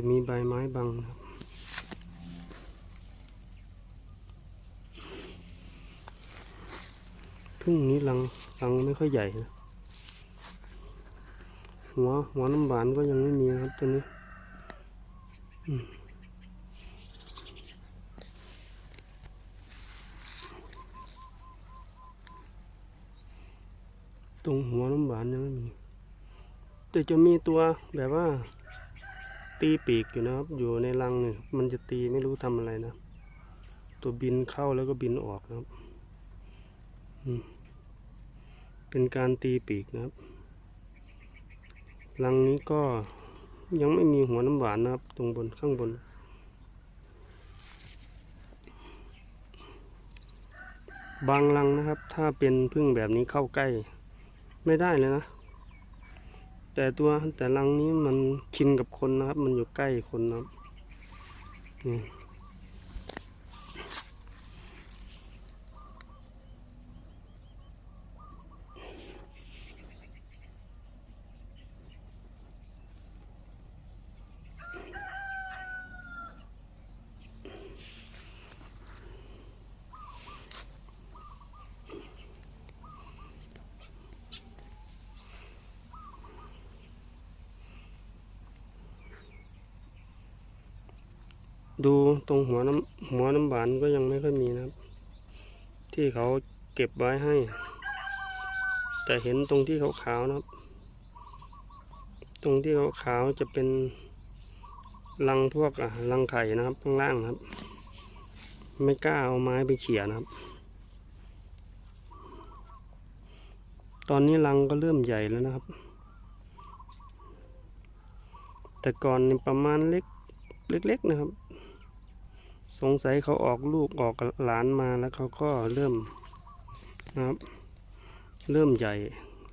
จะมีใบไม้บังครับพึ่งนี้รังรังไม่ค่อยใหญ่นะหัวหัวน้ำหวานก็ยังไม่มีครับตัวนี้ตรงหัวน้ำหวานยังไม่มี แต่จะมีตัวแบบว่า ตีปีกอยู่นะครับ อยู่ในรังเนี่ยมันจะตีไม่รู้ทำอะไรนะ ตัวบินเข้าแล้วก็บินออกนะครับ เป็นการตีปีกนะครับ รังนี้ก็ยังไม่มีหัวน้ำหวานนะครับ ตรงบนข้างบน บางรังนะครับ ถ้าเป็นพึ่งแบบนี้เข้าใกล้ ไม่ได้เลยนะ แต่ตัวแต่รังนี้มันชินกับคนนะครับ มันอยู่ใกล้คนนะครับ ดูตรงหัวน้ำหัวน้ำหวานก็ยังไม่ค่อยมีนะครับ ที่เขาเก็บไว้ให้ แต่เห็นตรงที่ขาวๆนะครับ ตรงที่ขาวๆจะเป็นรังพวกอะรังไข่นะครับ ข้างล่างนะครับ ไม่กล้าเอาไม้ไปเขี่ยนะครับ ตอนนี้รังก็เริ่มใหญ่แล้วนะครับ แต่ก่อนประมาณเล็กเล็กๆนะครับ สงสัยเขาออกลูกออกหลานมาแล้วเขาก็เริ่มนะครับ เริ่มใหญ่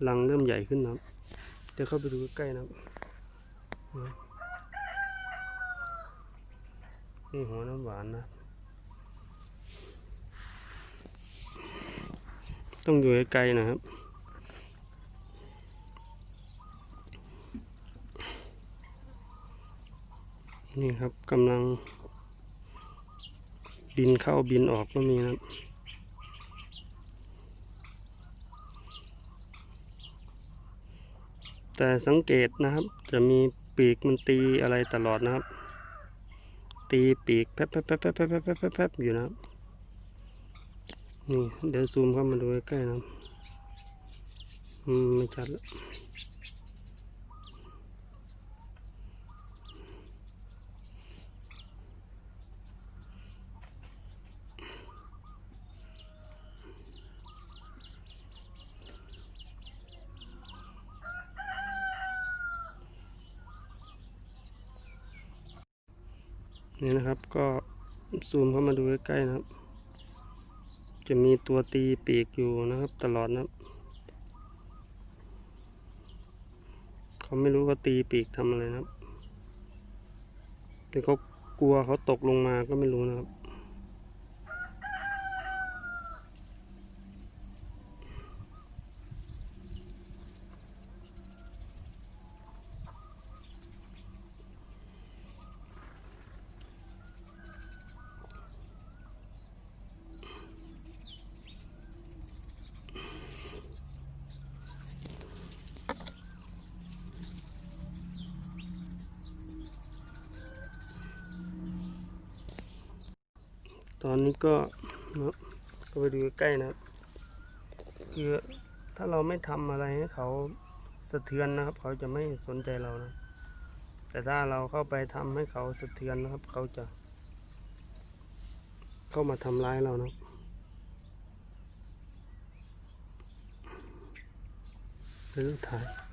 รังเริ่มใหญ่ขึ้นนะครับ เดี๋ยวเข้าไปดูใกล้นะครับนะนี่หัวน้ำหวานนะ ต้องอยู่ไกลๆนะครับนี่ครับกำลัง บินเข้าบินออกก็มีครับแต่สังเกตนะครับ จะมีปีกมันตีอะไรตลอดนะครับ ตีปีกแป๊บแป๊บแป๊บแป๊บแป๊บแป๊บแป๊บแป๊บอยู่นะครับ นี่เดี๋ยวซูมเข้ามาดูใกล้ๆนะอืมไม่ชัดและ นี่นะครับก็ซูมเข้ามาดูใกล้ๆนะครับ จะมีตัวตีปีกอยู่นะครับ ตลอดนะครับ เขาไม่รู้ว่าตีปีกทำอะไรนะครับแต่เขากลัวเขาตกลงมาก็ไม่รู้นะครับ ตอนนี้ก็นะก็ไปดูใกล้นะครับคือถ้าเราไม่ทำอะไรให้เขาสะเทือนนะครับ เขาจะไม่สนใจเรานะ แต่ถ้าเราเข้าไปทำให้เขาสะเทือนนะครับ เขาจะ เข้ามาทำร้ายเรานะครับเป็นรูปถ่าย